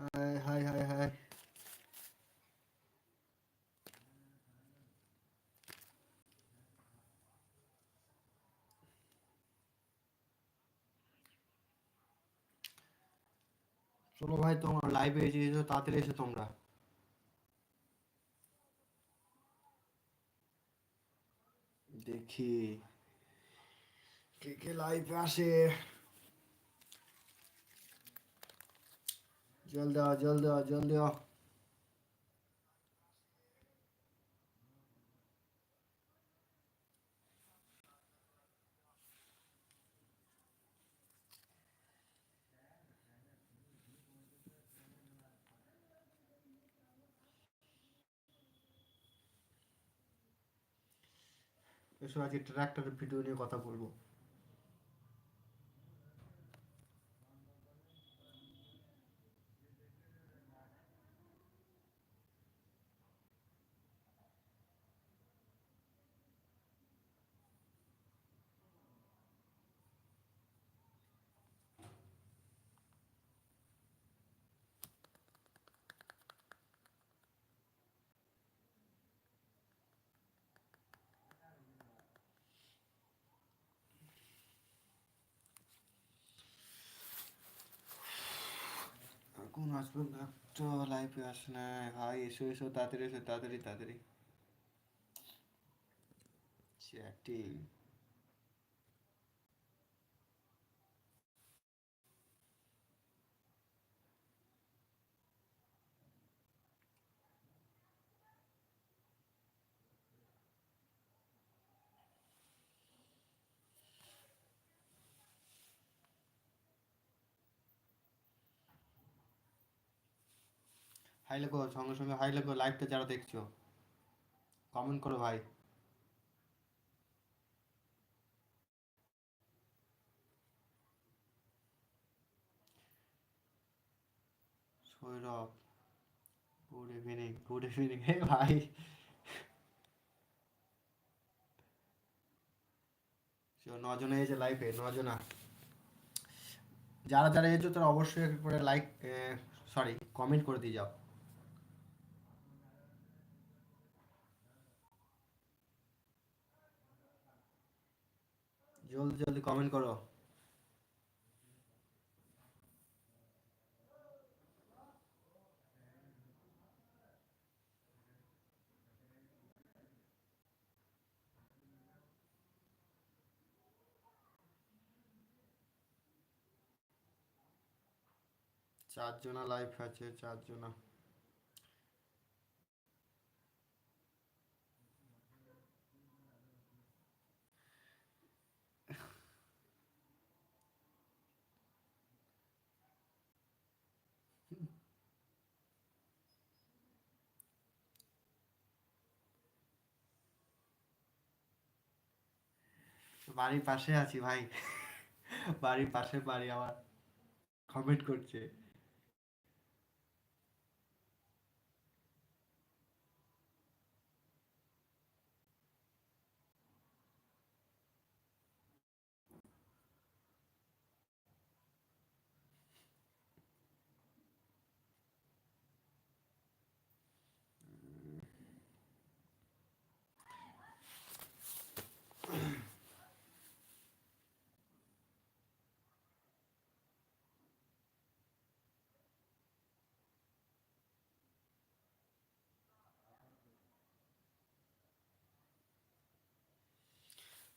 High high high high চলো ভাই, তোমরা লাইভে এসে তাড়াতাড়ি এসো তোমরা। দেখি। কে কে লাইভে আসে? জল দেওয়া জল দেওয়া জল দেওয়া এসো আজকে ট্রাক্টরের ভিডিও নিয়ে কথা বলব। এখন আসবে তো লাইফে আসে না। ভাই এসো এসো তাড়াতাড়ি এসো তাড়াতাড়ি তাড়াতাড়ি। চ্যাটিং হাই লেখো, সঙ্গে সঙ্গে হাই লেখো লাইভটা যারা দেখছ। কমেন্ট করো ভাই। Sourav good evening good evening হে ভাই নজনে এসে লাইভে নজনা। যারা যারা এসেছ তারা অবশ্যই করে লাইক সরি কমেন্ট করে দিয়ে যাও। জলদি জলদি কমেন্ট করো। চারজনা লাইভ আছে চারজনা। বাড়ির পাশে আছি ভাই। বাড়ির পাশে বাড়ি আমার। কমেন্ট করছে।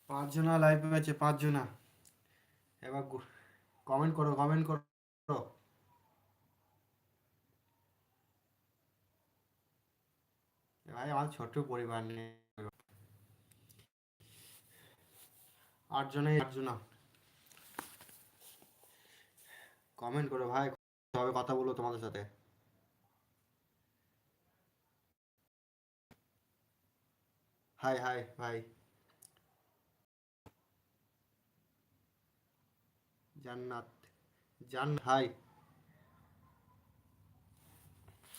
পাঁচজনা লাইভে আছে পাঁচজনা। এবার কমেন্ট করো কমেন্ট করো। ভাই, আমার ছোট্ট পরিবার নিয়ে। আটজনে আটজনা। কমেন্ট করো ভাই তবে কথা বলব তোমাদের সাথে? হাই হাই ভাই জান্নাত। জান হাই।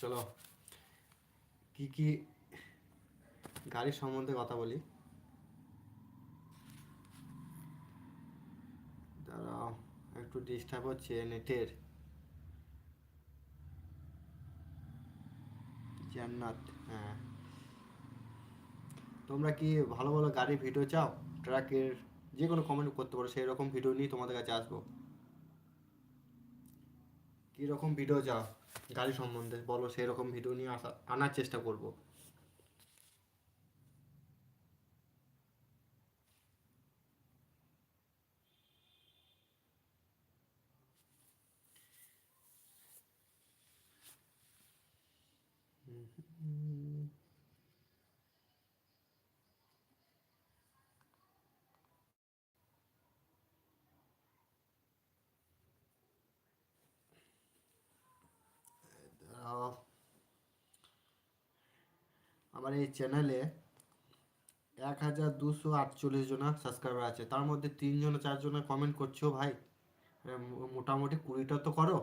চলো, কি কি গাড়ির সম্বন্ধে কথা বলি? দাঁড়াও, একটু ডিস্টার্ব হচ্ছে নেটের জান্নাত হ্যাঁ। তোমরা কি ভালো ভালো গাড়ির ভিডিও চাও? ট্রাকের যে কোনো কমেন্ট করতে পারো সেই রকম ভিডিও নিয়ে তোমাদের কাছে আসব। কীরকম ভিডিও চাও গাড়ি সম্বন্ধে বলো সেই রকম ভিডিও নিয়ে আসা আনার চেষ্টা করব। আহ, আমার এই চ্যানেলে এক হাজার দুশো আটচল্লিশ জনা সাবস্ক্রাইবার আছে। তার মধ্যে তিনজন চারজনে কমেন্ট করছ ভাই? মোটামুটি কুড়িটা তো করো।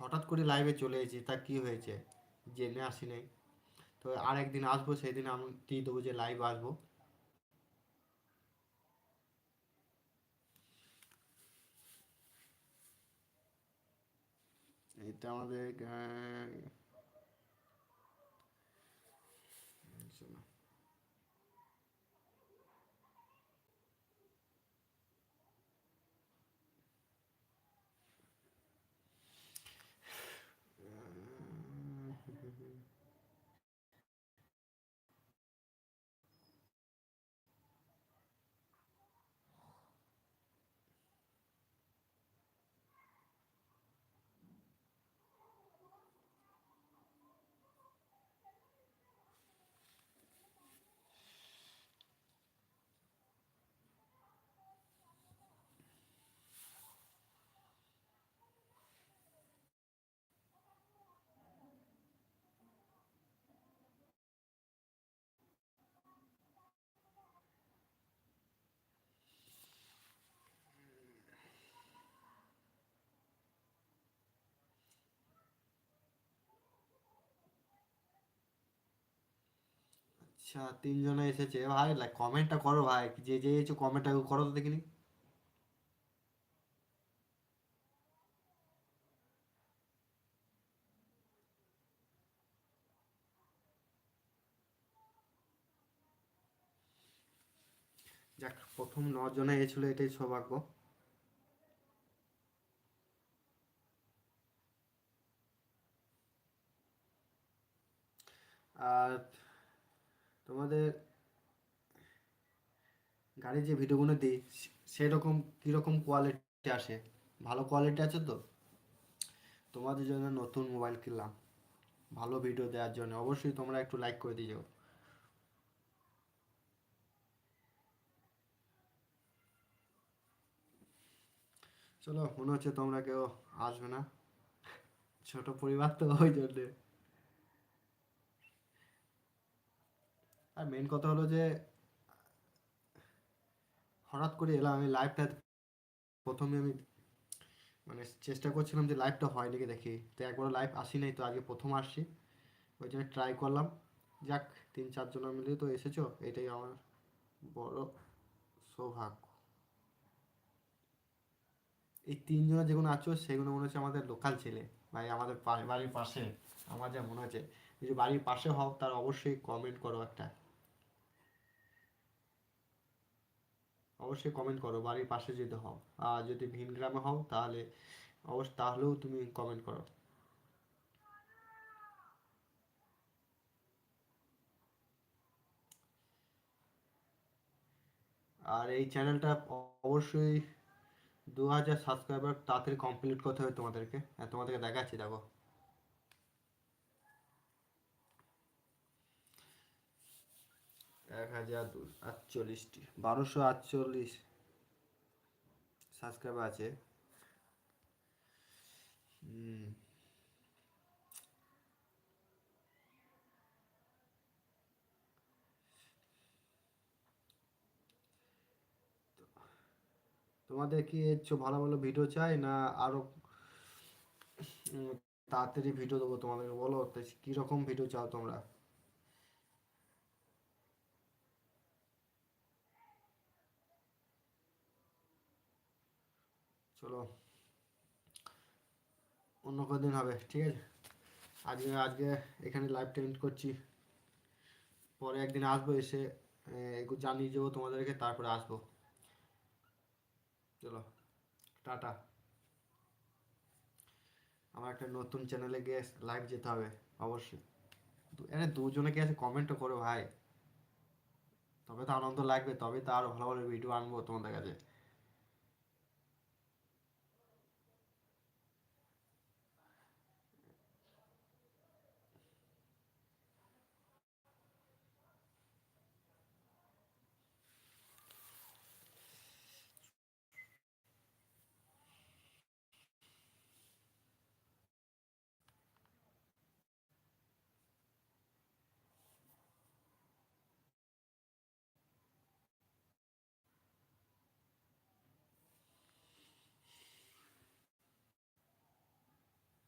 হঠাৎ করে লাইভে চলে এসেছি, তা কি হয়েছে? জেনে আসি নাই। তো আর একদিন আসব সেই দিন আমি দিয়ে দেবো যে লাইভ আসব। get done with it, gang. So. আচ্ছা তিনজনে এসেছে। ভাই লাইক কমেন্টটা করো ভাই। যে যে এসেছ কমেন্টটা করো তো দেখিনি। যাক, প্রথম নজনে এসেছিল, এটাই সৌভাগ্য। আর তোমাদের গাড়ির যে ভিডিওগুলো দিই সেরকম কীরকম কোয়ালিটি আসে? ভালো কোয়ালিটি আছে তো? তোমাদের জন্য নতুন মোবাইল কিনলাম। ভালো ভিডিও দেওয়ার জন্য। অবশ্যই তোমরা একটু লাইক করে দিয়ে যাও চলো, মনে হচ্ছে তোমরা কেউ আসবে না। ছোট পরিবার তো ওই জন্যে। আর মেন কথা হলো যে, হঠাৎ করে এলাম, আমি লাইভটা প্রথমে আমি মানে চেষ্টা করছিলাম যে লাইভটা হয় নাকি দেখি। তো একবার লাইভ আসি নাই, তো আগে প্রথম আসছি। ওই জন্য ট্রাই করলাম। যাক, তিন চারজন মিলে তো এসেছ, এটাই আমার বড় সৌভাগ্য। এই তিনজনে যেগুলো আছো, সেগুলো মনে হচ্ছে আমাদের লোকাল ছেলে। ভাই, আমাদের বাড়ির পাশে, আমার যা মনে হচ্ছে। যদি বাড়ির পাশে হও, তার অবশ্যই কমেন্ট করো একটা। অবশ্যই কমেন্ট করো, বাড়ির পাশে যদি হও। আর যদি ভিন গ্রামে হও, তাহলে অবশ্য তাহলেও তুমি কমেন্ট করো। আর এই চ্যানেলটা অবশ্যই দু হাজার সাবস্ক্রাইবার তাড়াতাড়ি কমপ্লিট করতে হবে তোমাদেরকে। হ্যাঁ তোমাদেরকে দেখাচ্ছি, দেখো। এক হাজার আটচল্লিশটি। বারোশো আটচল্লিশ সাবস্ক্রাইবার আছে। তোমাদের কি ভালো ভালো ভিডিও চাই না আরও তাড়াতাড়ি ভিডিও দেবো তোমাদেরকে বলো? কীরকম ভিডিও চাও তোমরা? চলো, অন্য দিন হবে, ঠিক আছে? আজকে আজকে এখানে লাইভটা এন্ড করছি। পরে একদিন আসব এসে একটু জানিয়ে যাব তোমাদেরকে, তারপরে আসব। চলো, টাটা। আমার একটা নতুন চ্যানেলে গিয়ে লাইভ যেতে হবে, অবশ্যই। আরে দুজনে গিয়ে কমেন্টও করো ভাই। তবে তো আনন্দ লাগবে, তবে তো আরও ভালো ভালো ভিডিও আনব তোমাদের কাছে।